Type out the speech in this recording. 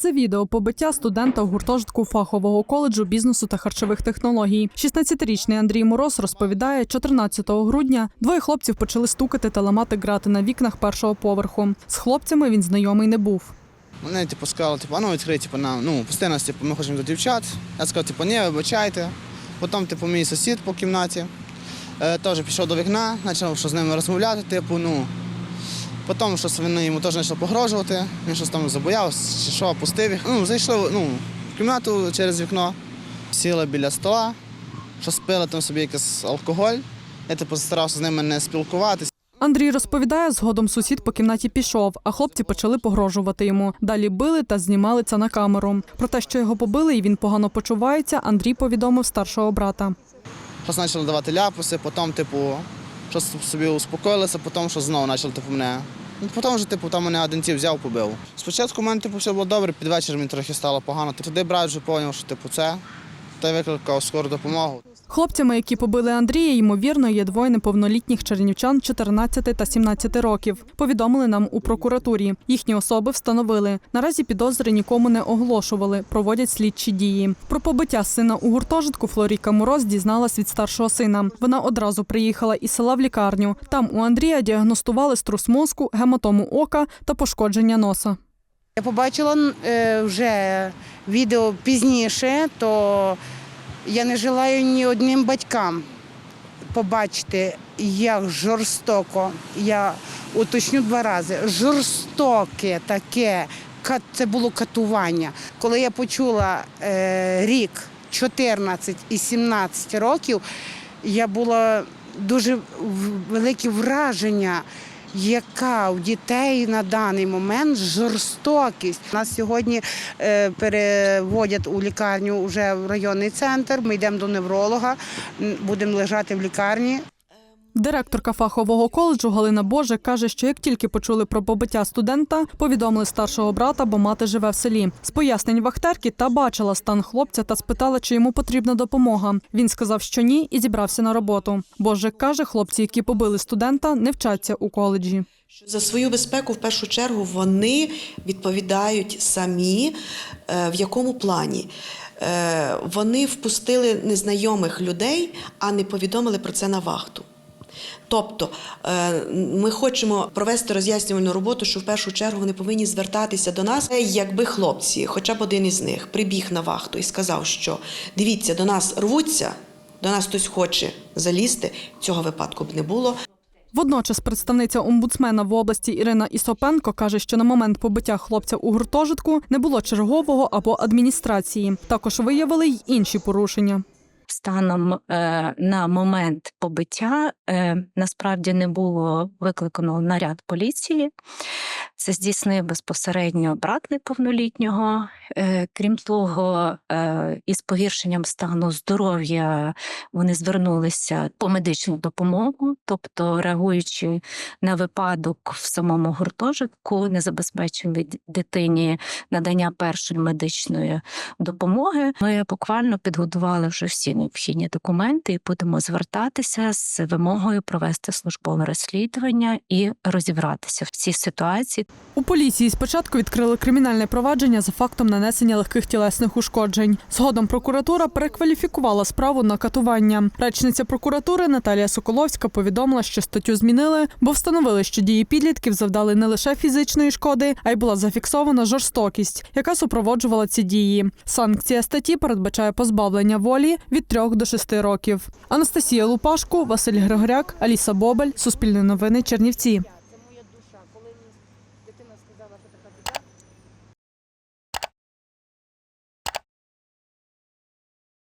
Це відео побиття студента у гуртожитку фахового коледжу бізнесу та харчових технологій. 16-річний Андрій Мороз розповідає, 14 грудня двоє хлопців почали стукати та ламати грати на вікнах першого поверху. З хлопцями він знайомий не був. Вони типу, сказали, типу, а ну відкрий, типу, нам, ну, нас, типу, ми хочемо до дівчат. Я сказав, типу, ні, вибачайте. Потім, типу, мій сусід по кімнаті е, теж пішов до вікна, почав з ними розмовляти, типу, ну. Потім щось вони йому теж почали погрожувати, він щось там забоявся, чи що, пустив їх. Ну, зайшли ну, в кімнату через вікно, сіли біля стола, щось пили там собі якийсь алкоголь. Я типу, старався з ними не спілкуватися. Андрій розповідає, згодом сусід по кімнаті пішов, а хлопці почали погрожувати йому. Далі били та знімали це на камеру. Про те, що його побили і він погано почувається, Андрій повідомив старшого брата. Почали давати ляпуси, потім, типу, щось собі успокоїлися, потім що знову почали типу, мене. Ну, потім вже, типу, там мене один взяв, побив. Спочатку в мене типу, все було добре, під вечір мені трохи стало погано. Туди брат вже зрозумів, що типу, це, та викликав скору допомогу. Хлопцями, які побили Андрія, ймовірно, є двоє неповнолітніх чернівчан 14 та 17 років. Повідомили нам у прокуратурі. Їхні особи встановили. Наразі підозри нікому не оголошували, проводять слідчі дії. Про побиття сина у гуртожитку Флоріка Мороз дізналась від старшого сина. Вона одразу приїхала із села в лікарню. Там у Андрія діагностували струс мозку, гематому ока та пошкодження носа. Я побачила е, вже відео пізніше, то я не желаю ні одним батькам побачити, як жорстоко, я уточню два рази, жорстоке таке, це було катування. Коли я почула е, рік 14 і 17 років, я була дуже велике враження яка у дітей на даний момент жорстокість. Нас сьогодні е, переводять у лікарню вже в районний центр. Ми йдемо до невролога, будемо лежати в лікарні. Директорка фахового коледжу Галина Боже каже, що як тільки почули про побиття студента, повідомили старшого брата, бо мати живе в селі. З пояснень вахтерки та бачила стан хлопця та спитала, чи йому потрібна допомога. Він сказав, що ні, і зібрався на роботу. Боже каже, хлопці, які побили студента, не вчаться у коледжі. За свою безпеку в першу чергу вони відповідають самі, е, в якому плані. Е, Вони впустили незнайомих людей, а не повідомили про це на вахту. Тобто е, ми хочемо провести роз'яснювальну роботу, що в першу чергу вони повинні звертатися до нас, якби хлопці, хоча б один із них, прибіг на вахту і сказав, що дивіться, до нас рвуться, до нас хтось хоче залізти. Цього випадку б не було. Водночас представниця омбудсмена в області Ірина Ісопенко каже, що на момент побиття хлопця у гуртожитку не було чергового або адміністрації. Також виявили й інші порушення. Станом е, на момент побиття е, насправді не було викликано наряд поліції. Це здійснив безпосередньо брат неповнолітнього. Е, крім того, із погіршенням стану здоров'я вони звернулися по медичну допомогу, тобто реагуючи на випадок в самому гуртожитку, не забезпечили дитині надання першої медичної допомоги. Ми буквально підготували вже всі необхідні документи і будемо звертатися з вимогою провести службове розслідування і розібратися в цій ситуації. У поліції спочатку відкрили кримінальне провадження за фактом нанесення легких тілесних ушкоджень. Згодом прокуратура перекваліфікувала справу на катування. Речниця прокуратури Наталія Соколовська повідомила, що статтю змінили, бо встановили, що дії підлітків завдали не лише фізичної шкоди, а й була зафіксована жорстокість, яка супроводжувала ці дії. Санкція статті передбачає позбавлення волі від 3 до 6 років. Анастасія Лупашко, Василь Григоряк, Аліса Бобель, Суспільне новини, Чернівці.